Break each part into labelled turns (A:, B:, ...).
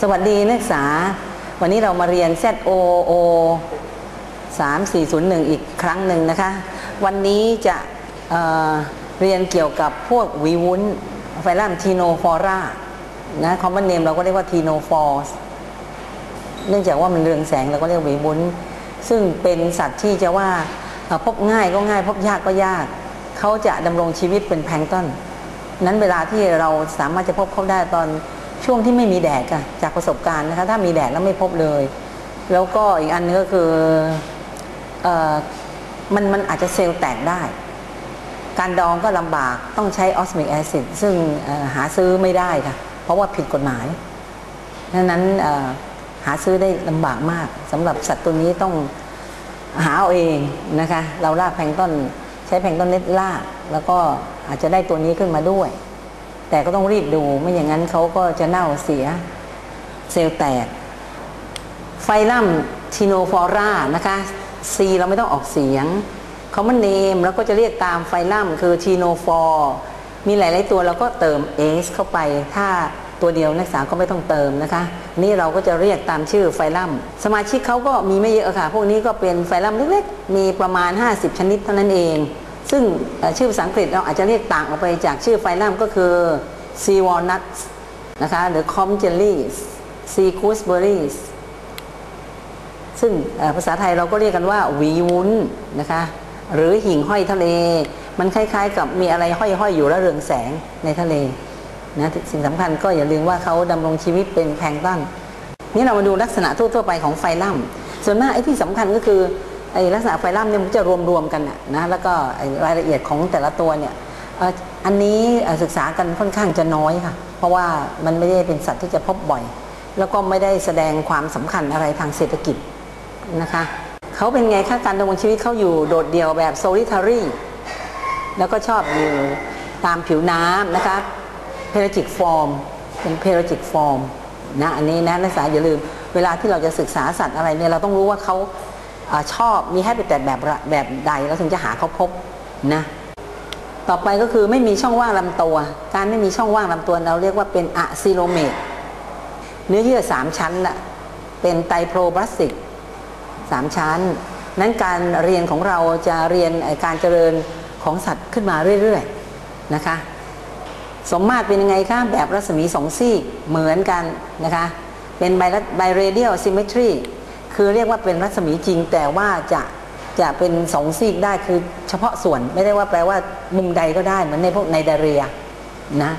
A: สวัสดีนักศึกษา วันนี้เรามาเรียน ZOO 3401 อีกครั้งหนึ่งนะคะ วันนี้จะเเรียนเกี่ยวกับพวกวีวุ้นไฟลัมทีโนฟอร่านะคอมมอนเนมเราก็เรียกว่าทีโนฟอร์สเนื่องจากว่ามันเรืองแสงเราก็เรียกวีวุ้น ซึ่งเป็นสัตว์ที่จะว่าพบง่ายก็ง่าย พบยากก็ยาก เขาจะดำรงชีวิตเป็นแพลงต้นนั้นเวลาที่เราสามารถจะพบเขาได้ตอน ช่วงที่ไม่มีแดดอะจากประสบการณ์นะคะถ้ามีแดดแล้วไม่พบเลย แล้วก็อีกอันนึงก็คือเออมันมันอาจจะเซลล์แตกได้ การดองก็ลำบากต้องใช้ออสมิกแอซิดซึ่งหาซื้อไม่ได้ค่ะเพราะว่าผิดกฎหมายดังนั้นหาซื้อได้ลำบากมากสำหรับสัตว์ตัวนี้ต้องหาเอาเองนะคะ เราล่าแพงต้น ใช้แพงต้นเน็ตล่าแล้วก็อาจจะได้ตัวนี้ขึ้นมาด้วย แต่ก็ต้องรีบดูไม่อย่างนั้นเขาก็จะเน่าเสียเซลล์แตก ไฟลัมทีโนฟอร่านะคะ C เราไม่ต้องออกเสียง common name แล้วก็จะเรียกตามไฟลัมคือทีโนฟอร์มีหลาย ๆ ตัวเราก็เติม s เข้าไป ถ้าตัวเดียวนักศึกษาก็ไม่ต้องเติมนะคะ นี่เราก็จะเรียกตามชื่อไฟลัมสมาชิกเขาก็มีไม่เยอะค่ะ พวกนี้ก็เป็นไฟลัมเล็ก ๆ มีประมาณ 50 ชนิดเท่านั้นเอง ซึ่งชื่อภาษาอังกฤษเราอาจจะเรียกต่างออกไปจากชื่อไฟลัมก็คือ sea walnuts นะคะหรือ com jellies sea gooseberries ซึ่งภาษาไทยเราก็เรียกกันว่าหวีวุ้นนะคะหรือหิ่งห้อยทะเล มันคล้ายๆ กับมีอะไรห้อยๆอยู่แล้วเรืองแสงในทะเลนะสิ่งสำคัญก็อย่าลืมว่าเขาดำรงชีวิตเป็นแพลงต้นนี่เรามาดูลักษณะทั่วๆไปของไฟลัมส่วนมากไอ้ที่สำคัญก็คือ ไอ้ลักษณะไฟลัมเนี่ยมันจะรวมๆกันนะแล้วก็รายละเอียดของแต่ละตัวเนี่ยอันนี้ศึกษากันค่อนข้างจะน้อยค่ะ เพราะว่ามันไม่ได้เป็นสัตว์ที่จะพบบ่อย แล้วก็ไม่ได้แสดงความสำคัญอะไรทางเศรษฐกิจนะคะเขาเป็นไงคะการดำรงชีวิตเขาอยู่โดดเดี่ยวแบบโซลิทารีแล้วก็ชอบอยู่ตามผิวน้ำนะคะเพลจิกฟอร์มเป็นเพลจิกฟอร์มนะอันนี้นะนักศึกษาอย่าลืมเวลาที่เราจะศึกษาสัตว์อะไรเนี่ยเราต้องรู้ว่าเขา อชอบมีให้ไปแต่แบบแบบใดเราถึงจะหาเขาพบนะต่อไปก็คือไม่มีช่องว่างลำตัว การไม่มีช่องว่างลำตัวเราเรียกว่าเป็นอะซิโลเมตเนื้อเยื่อสามชั้นน่ะเป็นไตรโพรบลาสติกสามชั้น นั้นการเรียนของเราจะเรียนการเจริญของสัตว์ขึ้นมาเรื่อยๆนะคะ สมมาตรเป็นยังไงคะแบบรัศมีสองซีกเหมือนกันนะคะ เป็นไบไบเรเดียลซิมเมตรี คือเรียกว่าเป็นรัศมีจริง แต่ว่าจะจะเป็นสองซีกได้คือเฉพาะส่วนไม่ได้ว่าแปลว่ามุมใดก็ได้เหมือนในพวกไนเดเรียนะ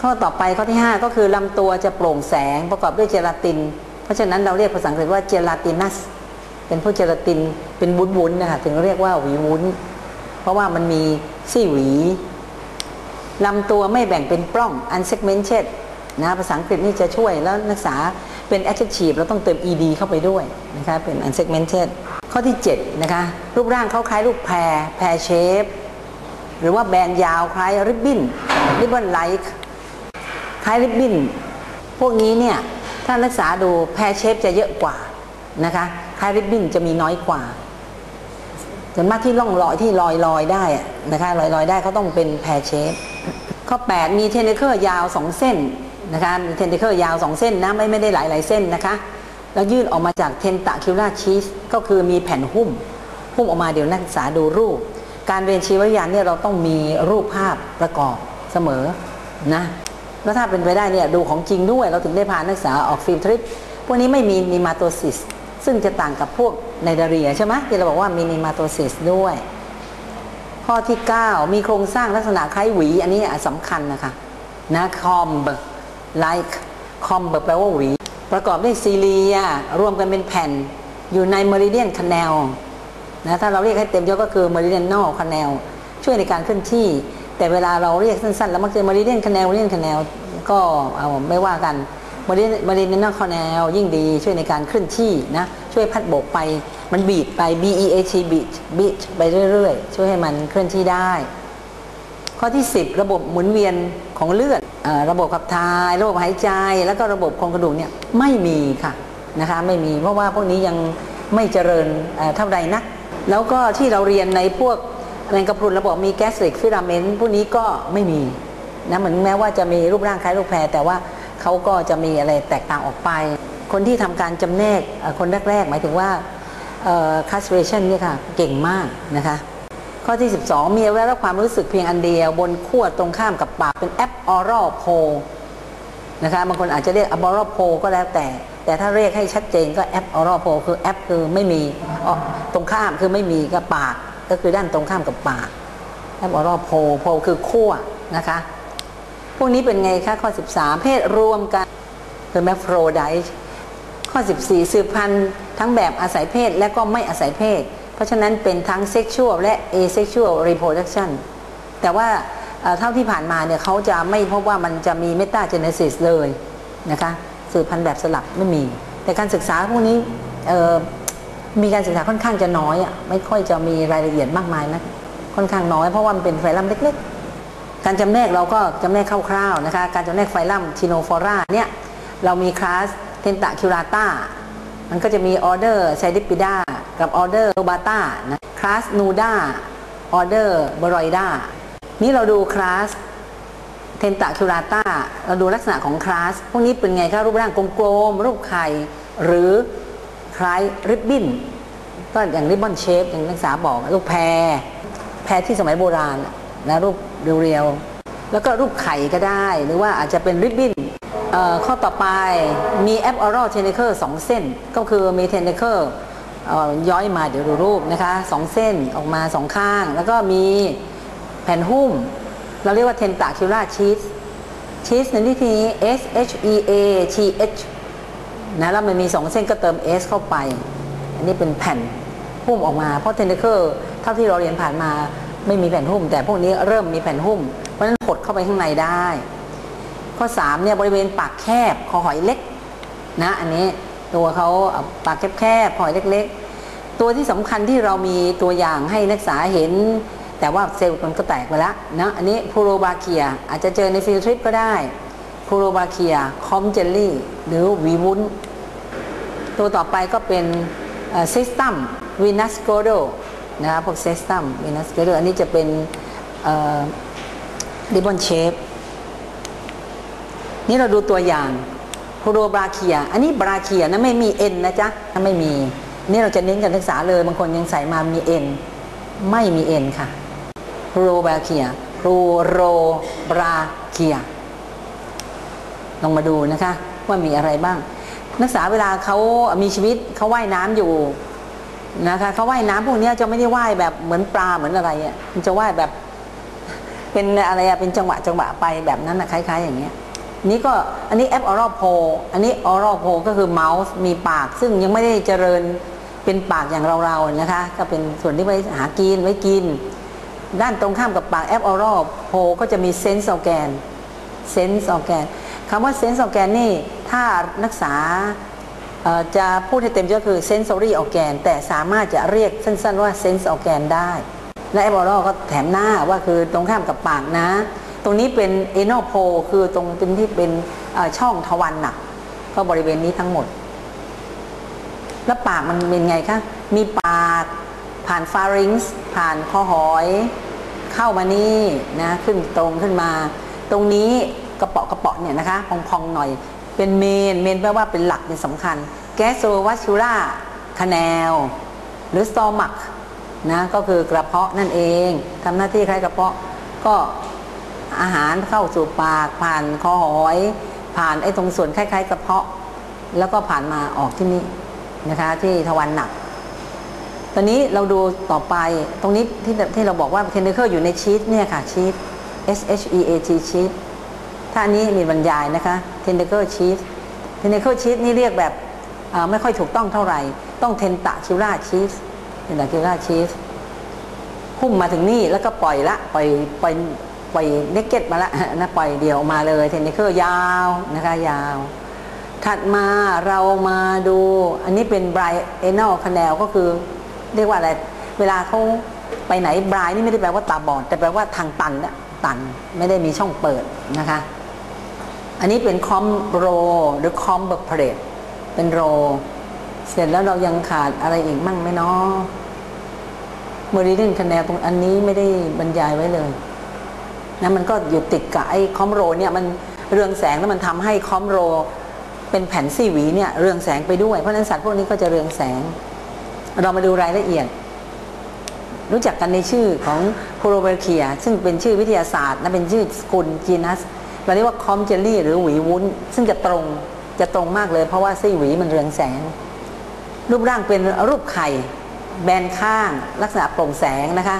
A: ข้อต่อไปข้อที่ 5 ก็คือลำตัวจะโปร่งแสงประกอบด้วยเจลาติน เพราะฉะนั้นเราเรียกภาษาอังกฤษว่าเจลาตินัสเป็นพวกเจลาตินเป็นวุ้นๆนะคะถึงเรียกว่าหวีวุ้น เพราะว่ามันมีซี่หวีลำตัวไม่แบ่งเป็นปล้อง unsegmented นะภาษาอังกฤษนี่จะช่วยแล้วนักศึกษา เป็น adjective เราต้องเติม ed เข้าไปด้วยนะคะเป็น unsegmented ข้อที่7นะคะรูปร่างเขาคล้ายรูปแพรแพรเชฟหรือว่าแบนยาวคล้ายริบบิ้นริบบิ้นไลค์คล้ายริบบิ้นพวกนี้เนี่ยถ้านักศึกษาดูแพรเชฟจะเยอะกว่านะคะคล้ายริบบิ้นจะมีน้อยกว่าส่วนมากที่ล่องลอยที่ลอยลอยได้นะคะลอยลอยได้เขาต้องเป็นแพรเชฟข้อ 8 มีเทนเนเคิลยาว 2 เส้น นะคะมีเทนเนเคิลยาว2เส้นนะไม่ไม่ได้หลายหลายเส้นนะคะ แล้วยื่นออกมาจากเทนตะคิวลาชีสก็คือมีแผ่นหุ้ม หุ้มออกมาเดี๋ยวนักศึกษาดูรูป การเรียนชีววิทยาเนี่ยเราต้องมีรูปภาพประกอบเสมอนะแล้วถ้าเป็นไปได้เนี่ยดูของจริงด้วยเราถึงได้พานักศึกษาออกฟิล์มทริปพวกนี้ไม่มีนีมาโตซิสซึ่งจะต่างกับพวกไนเดเรียใช่ไหมที่เราบอกว่ามีนีมาโตซิสด้วย ข้อที่ 9 มีโครงสร้างลักษณะคล้ายหวี อันนี้สำคัญนะคะนะคอมเบ like คอมเบแปลว่าหวี ประกอบด้วยซีเลียรวมกันเป็นแผ่น อยู่ใน meridian canal นะถ้าเราเรียกให้เต็มยศก็คือ meridianal canal ช่วยในการเคลื่อนที่ แต่เวลาเราเรียกสั้นๆ แล้วมักจะ meridian canal meridian canal ก็เอาไม่ว่ากัน meridian meridianal canal ยิ่งดี ช่วยในการเคลื่อนที่นะช่วยพัดโบกไปมันบีดไป B E A T beat beat ไปเรื่อยๆ ช่วยให้มันเคลื่อนที่ได้ ข้อที่ 10 ระบบหมุนเวียนของเลือดอระบบขับถ่าย ระบบหายใจ แล้วก็ระบบโครงกระดูกเนี่ยไม่มีค่ะนะคะไม่มีเพราะว่าพวกนี้ยังไม่เจริญเท่าใดนัก แล้วก็ที่เราเรียนในพวกแมงกะพรุนระบบมีแกสติกฟิลาเมนต์พวกนี้ก็ไม่มีนะเหมือนแม้ว่าจะมีรูปร่างคล้ายลูกแพรแต่ว่าเขาก็จะมีอะไรแตกต่างออกไป คนที่ทำการจำแนกคนแรกๆ หมายถึงว่าเอ่อ castration เนี่ยค่ะเก่งมากนะคะ ข้อที่ 12 มีอวัยวะรับความรู้สึกเพียงอันเดียว บนขั้วตรงข้ามกับปากเป็น a b oral pole นะคะบางคนอาจจะเรียก ab oral pole ก็แล้วแต่ แต่ถ้าเรียกให้ชัดเจนก็ ab oral pole คือ ab คือไม่มีตรงข้ามคือไม่มีก็ปาก ก็คือด้านตรงข้ามกับปาก ab oral pole pole คือขั้วนะคะพวกนี้เป็นไงคะข้อ 13 เพศรวมกันเป็นแมฟโรไดข้อ 14 สืบพันธุ์ทั้งแบบอาศัยเพศและก็ไม่อาศัยเพศ เพราะฉะนั้นเป็นทั้งเซ็กชวลและ asexual reproduction แต่ว่าเท่าที่ผ่านมาเนี่ยเขาจะไม่พบว่ามันจะมีเมตาเจเนซิสเลยนะคะสืบพันธุ์แบบสลับไม่มี แต่การศึกษาพวกนี้มีการศึกษาค่อนข้างจะน้อยอะไม่ค่อยจะมีรายละเอียดมากมายนะค่อนข้างน้อยเพราะว่ามันเป็นไฟลัมเล็กๆ การจำแนกเราก็จำแนกคร่าวๆนะคะการจำแนกไฟลัมทิโนฟอราเนี่ยเรามีคลาสเทนต c คิวราตามันก็จะมีออเดอร์ไซดิปิดา กับออเดอร์โรบาตานะคลาสนูด้าออเดอร์บรอยด้านี่เราดูคลาสเทนต c คิวราตาเราดูลักษณะของคลาส พวกนี้เป็นไงคะรูปร่างกลมๆรูปไข่หรือคล้ายริบบิ้นก็อย่างริบบอนเชฟอย่างนักศึกษาบอกรูปแพรแพรที่สมัยโบราณนะรูปเรียวๆแล้วก็รูปไข่ก็ได้ หรือว่าอาจจะเป็นริบบิ้นข้อต่อไปมีแอปออรัลเทนเนอร์สองเส้น ก็คือมีเทนเนอร์ ย้อยมาเดี๋ยวดูรูปนะคะสองเส้นออกมาสองข้าง แล้วก็มีแผ่นหุ้ม เราเรียกว่าเทนตาคิวราชีสชีสในที่นี้ S H E A T H นะแล้วมันมีสองเส้นก็เติม S เข้าไป อันนี้เป็นแผ่นหุ้มออกมา เพราะเทนเนอร์เท่าที่เราเรียนผ่านมาไม่มีแผ่นหุ้ม แต่พวกนี้เริ่มมีแผ่นหุ้ม เพราะฉะนั้นหดเข้าไปข้างในได้ ข้อ3เนี่ยบริเวณปากแคบคอหอยเล็กนะอันนี้ ตัวเขาปากแคบๆคอหอยเล็ก ๆ ตัวที่สำคัญที่เรามีตัวอย่างให้นักศึกษาเห็น แต่ว่าเซลล์มันก็แตกไปแล้วนะอันนี้พูโรบาเคียอาจจะเจอในฟิลทริปก็ได้พูโรบาเคียคอมเจลลี่ หรือวีวุ้นตัวต่อไปก็เป็นซิสตัมวีนัสโกโดนะครับพวกซิสตัมวีนัสโกโดอันนี้จะเป็นริบบอนเชฟนี่เราดูตัวอย่าง โพโรบราเคีย อันนี้บราเคียนะไม่มีเอ็นนะจ๊ะถ้าไม่มี นี่เราจะเน้นการศึกษาเลยบางคนยังใส่มามีเอ็นไม่มีเอ็นค่ะโพโรบราเคียโพโรบราเคียลองมาดูนะคะ ว่ามีอะไรบ้าง นักศึกษาเวลาเขามีชีวิตเขาว่ายน้ำอยู่นะคะเขาว่ายน้ำพวกนี้จะไม่ได้ว่ายแบบเหมือนปลาเหมือนอะไรอะมันจะว่ายแบบ เป็นอะไรอะเป็นจังหวะจังหวะไปแบบนั้นนะคล้าย ๆ อย่างเงี้ย นี่ก็อันนี้แอปออรัลโพอันนี้ออรัลโพก็คือเมาส์มีปากซึ่งยังไม่ได้เจริญเป็นปากอย่างเราๆนะคะ ก็เป็นส่วนที่ไว้หากินไว้กิน ด้านตรงข้ามกับปากแอปออรัลโพก็จะมีเซนส์ออแกนเซนส์ออแกนคำว่าเซนส์ออแกนนี่ถ้านักศึกษาจะพูดให้เต็มที่ก็คือ sensory organ แต่สามารถจะเรียกสั้น ๆ ว่า sense organ ได้ และ a b o r a l ก็แถมหน้าว่าคือตรงข้ามกับปากนะ ตรงนี้เป็น anal pole คือตรงเป็นที่เป็นช่องทวารหนัก ก็บริเวณนี้ทั้งหมด แล้วปากมันเป็นไงคะ มีปากผ่านฟาริงส์ผ่านคอหอย เข้ามานี่นะขึ้นตรงขึ้นมา ตรงนี้กระเปาะกระเปาะเนี่ยนะคะพองๆหน่อย เป็นเมนเมนแปลว่าเป็นหลักเป็นสำคัญ แกสโซวัชูล่าคาแนล หรือสตอมักนะก็คือกระเพาะนั่นเองทำหน้าที่คล้ายกระเพาะก็ อาหารเข้าสู่ปาก ผ่านคอหอย ผ่านไอ้ตรงส่วนคล้ายๆกระเพาะ แล้วก็ผ่านมาออกที่นี่นะคะที่ทวารหนัก ตอนนี้เราดูต่อไปตรงนี้ที่ที่เราบอกว่าเทนเนอร์อยู่ในชีสเนี่ยค่ะชีส S H E A T ชีสถ้าอันนี้มีบรรยายนะคะเทนเนอร์ชีสเทนเนอร์ชีสนี่เรียกแบบไม่ค่อยถูกต้องเท่าไหร่ ต้องเทนตะคิวราชีสเทนตะคิวราชีสหุ้มมาถึงนี่แล้วก็ปล่อยละปล่อยปล่อย ปล่อยเนกเก็ตมาละนะปล่อยเดี่ยวมาเลยเทนเนอร์ยาวนะคะยาว ถัดมาเรามาดูอันนี้เป็นไบรเอนอลคาแนลก็คือเรียกว่าอะไร เวลาเขาไปไหนบรายนี่ไม่ได้แปลว่าตาบอดแต่แปลว่าทางตันนะตันไม่ได้มีช่องเปิดนะคะ อันนี้เป็นคอมโรหรือคอมเบอร์เพลตเป็นโร เสร็จแล้วเรายังขาดอะไรอีกมั่งไหมเนาะเมอริเดนคะแนนตรงอันนี้ไม่ได้บรรยายไว้เลย นะมันก็อยู่ติดกับไอ้คอมโรเนี่ยมันเรืองแสงแล้วมันทำให้คอมโร เป็นแผ่นซี่หวีเนี่ยเรืองแสงไปด้วย เพราะฉะนั้นสัตว์พวกนี้ก็จะเรืองแสง เรามาดูรายละเอียด รู้จักกันในชื่อของโพโรเบเคีย ซึ่งเป็นชื่อวิทยาศาสตร์และเป็นชื่อสกุลจีนัสเราเรียกว่าคอมเจลลี่หรือหวีวุ้น ซึ่งจะตรงจะตรงมากเลย เพราะว่าซี่หวีมันเรืองแสง รูปร่างเป็นรูปไข่ แบนข้าง ลักษณะโปร่งแสงนะคะ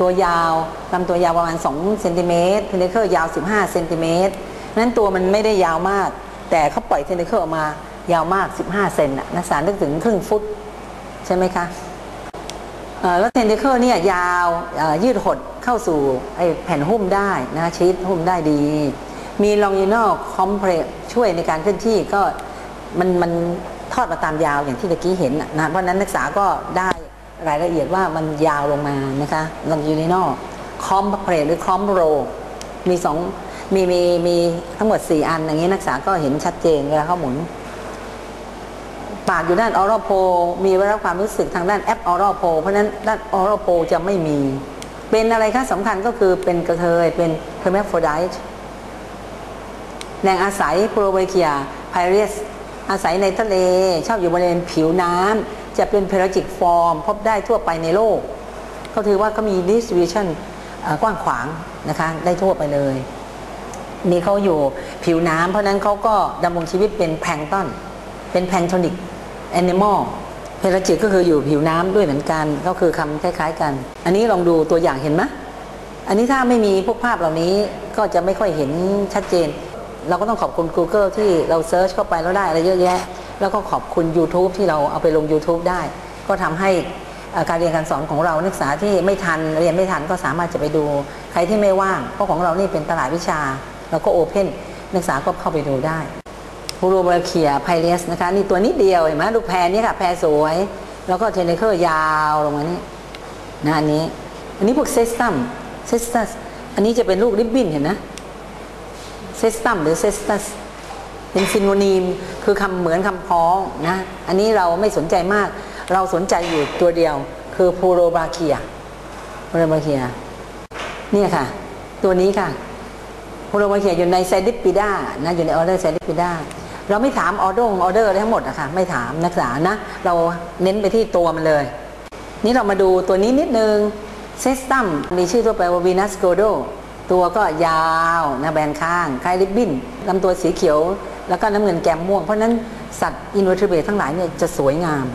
A: ตัวยาวลำตัวยาวประมาณ2เซนติเมตรเทนเคิลยาว 15เซนติเมตรนั้นตัวมันไม่ได้ยาวมาก แต่เขาปล่อยเทนเคิลออกมายาวมาก 15 เซนน่ะนักศึกษานึกถึงครึ่งฟุต ใช่ไหมคะแล้วเทนเคิลเนี่ยยาวยืดหดเข้าสู่ไอแผ่นหุ้มได้นะชีสหุ้มได้ดี มีลอง i ิ a l คอมเพรสช่วยในการเคลื่อนที่ก็มันมันทอดมาตามยาวอย่างที่ตะกี้เห็นนะเพราะฉะนั้นนักศึกษาก็ได้ รายละเอียดว่ามันยาวลงมานะคะลองยูนิ a l คอมเพรสหรือคอมโรมีสองมีมีมีทั้งหมด 4 อันอย่างนี้นักศึกษาก็เห็นชัดเจนเวลาเขาหมุน ปากอยู่ด้านออรโพมีไว้รับความรู้สึกทางด้านแอปออรโพเพราะนั้นด้านออรโพจะไม่มี เป็นอะไรคะสำคัญก็คือเป็นกระเทยเป็นเพอร์เมฟโฟไดต์แหล่งอาศัยโปรเวเคียไพเรสอาศัยในทะเล ชอบอยู่บริเวณผิวน้ำ จะเป็นเพล a จิกฟอร์มพบได้ทั่วไปในโลก ก็ถือว่าเขามี distribution เอ่อกว้างขวางนะคะได้ทั่วไปเลย มีเขาอยู่ผิวน้ำเพราะนั้นเขาก็ดำรงชีวิตเป็นแพลงต้นเป็นแพลงโทนิกแอนิมอลเพลจิกก็คืออยู่ผิวน้ำด้วยเหมือนกันก็คือคำคล้าย ๆ กัน อันนี้ลองดูตัวอย่างเห็นไหมอันนี้ถ้าไม่มีพวกภาพเหล่านี้ก็จะไม่ค่อยเห็นชัดเจน เราก็ต้องขอบคุณ Google ที่เราเซิร์ชเข้าไปแล้วได้อะไรเยอะแยะ แล้วก็ขอบคุณ YouTube ที่เราเอาไปลง YouTube ได้ ก็ทำให้การเรียนการสอนของเรานักศึกษาที่ไม่ทันเรียนไม่ทันก็สามารถจะไปดู ใครที่ไม่ว่างเพราะของเรานี่เป็นตลาดวิชา แล้วก็โอเพนนักศึกษาก็เข้าไปดูได้ฮูโรเบอร์เคียไพเรสนะคะนี่ตัวนิดเดียวเห็นไหมลูกแพรนี่ค่ะแพรสวย แล้วก็เทนเนอร์ยาวลงมานี่นะอันนี้ อันนี้พวกเซสตัมเซสตัสอันนี้จะเป็นลูกริบบิ้นเห็นนะเซสตัมหรือเซสตัส เป็นซินโนนีมคือคำเหมือนคำพ้องนะอันนี้เราไม่สนใจมาก เราสนใจอยู่ตัวเดียว คือพูโรบาเคียพูโรบาเคียเนี่ยค่ะ ตัวนี้ค่ะโพโลมาเคียอยู่ในไซดิปิด้านะอยู่ในออเดอร์ไซดิปิด้าเราไม่ถามออเดอร์ออเดอร์ทั้งหมดอะค่ะไม่ถามนักศึกษานะ เราเน้นไปที่ตัวมันเลย นี่เรามาดูตัวนี้นิดนึงเซสตัมมีชื่อทั่วไปว่าวีนัสโกโดตัวก็ยาวนะแบนข้างคล้ายริบบิ้นลำตัวสีเขียว แล้วก็น้ำเงินแกมม่วง เพราะฉะนั้นสัตว์อินเวอร์ทเบรทั้งหลายเนี่ยจะสวยงาม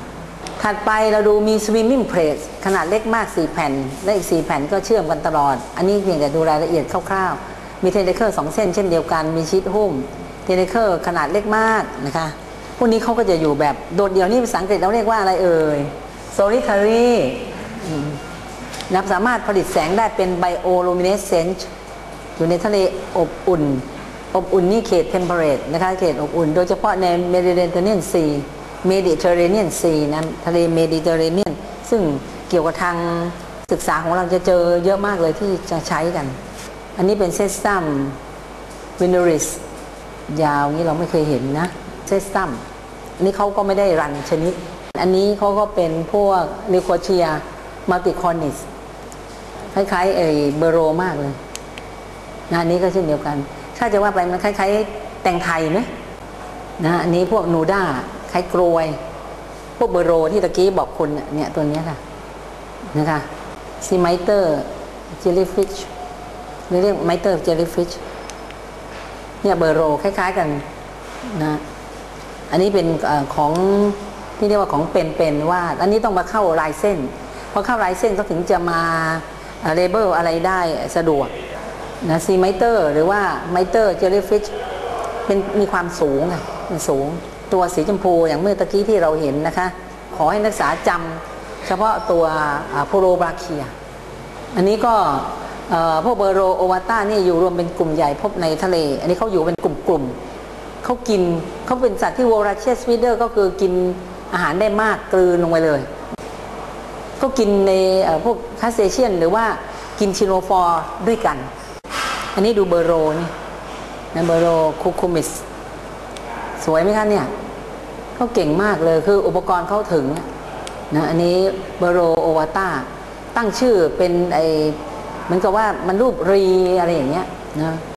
A: ถัดไปเราดูมี swimming plate ขนาดเล็กมาก 4 แผ่น และอีก 4 แผ่นก็เชื่อมกันตลอด อันนี้เพียงแต่ดูรายละเอียดคร่าวๆ มีเทนเดเคอร์สองเส้นเช่นเดียวกัน มีชีทหุ้มเทนเดเคอร์ขนาดเล็กมากนะคะพวกนี้เขาก็จะอยู่แบบโดดเดี่ยวนี่ภาษาอังกฤษเราเรียกว่าอะไรเอ่ย solitary นับสามารถผลิตแสงได้เป็น bioluminescent อยู่ในทะเลอบอุ่น อบอุ่นนี่เขต temperate นะคะเขตอบอุ่น โดยเฉพาะใน Mediterranean Sea Mediterranean Sea นั้นะทะเล Mediterranean ซึ่งเกี่ยวกับทางศึกษาของเราจะเจอเยอะมากเลยที่จะใช้กัน อันนี้เป็นเซสตัมวิน r ริสยาวนี้เราไม่เคยเห็นนะเซสตัมอันนี้เขาก็ไม่ได้รันชนิด อันนี้เขาก็เป็นพวกลิโคเชียมัลติคอนิสคล้ายๆไอเบโรมากเลยนะอันนี้ก็เช่นเดียวกัน ถ้าจะว่าไปมันคล้ายๆ แตงไทยไหมนะอันนี้พวกนูด้าคล้ายกรวย พวกเบอร์โรที่ตะกี้บอกคุณเนี่ยตัวเนี้ยค่ะนะคะซีไมเตอร์เจลลี่ฟิชหรือเรียกไมเตอร์เจลลี่ฟิชเนี่ยเบอร์โรคล้าย ๆกันนะอันนี้เป็นอของที่เรียกว่าของเป็นๆว่า อันนี้ต้องมาเข้าลายเส้นพอเข้าลายเส้นก็ถึงจะมาเลเบลอะไรได้สะดวก นะซีไมเตอร์หรือว่าไมเตอร์เจลลี่ฟิชเป็นมีความสูงอะมันสูงตัวสีชมพูอย่างเมื่อตะกี้ที่เราเห็นนะคะ ขอให้นักศึกษาจำเฉพาะตัวโพโรบราเคีย อันนี้ก็พวกเบโรโอวาต้านี่อยู่รวมเป็นกลุ่มใหญ่พบในทะเล อันนี้เขาอยู่เป็นกลุ่มๆเขากินเขาเป็นสัตว์ที่โวราเชสวิเดอร์ก็คือกินอาหารได้มากกลืนลงไปเลย ก็กินในพวกคาเซเชียนหรือว่ากินชิโนฟอร์ด้วยกัน อันนี้ดูเบอร์โรนี่นะเบอร์โรคูคูมิส สวยไหมคะเนี่ยเขาเก่งมากเลยคืออุปกรณ์เขาถึงนะอันนี้เบอร์โรโอวาต้าตั้งชื่อเป็นไอเหมือนกับว่ามันรูปรีอะไรอย่างเงี้ยนะ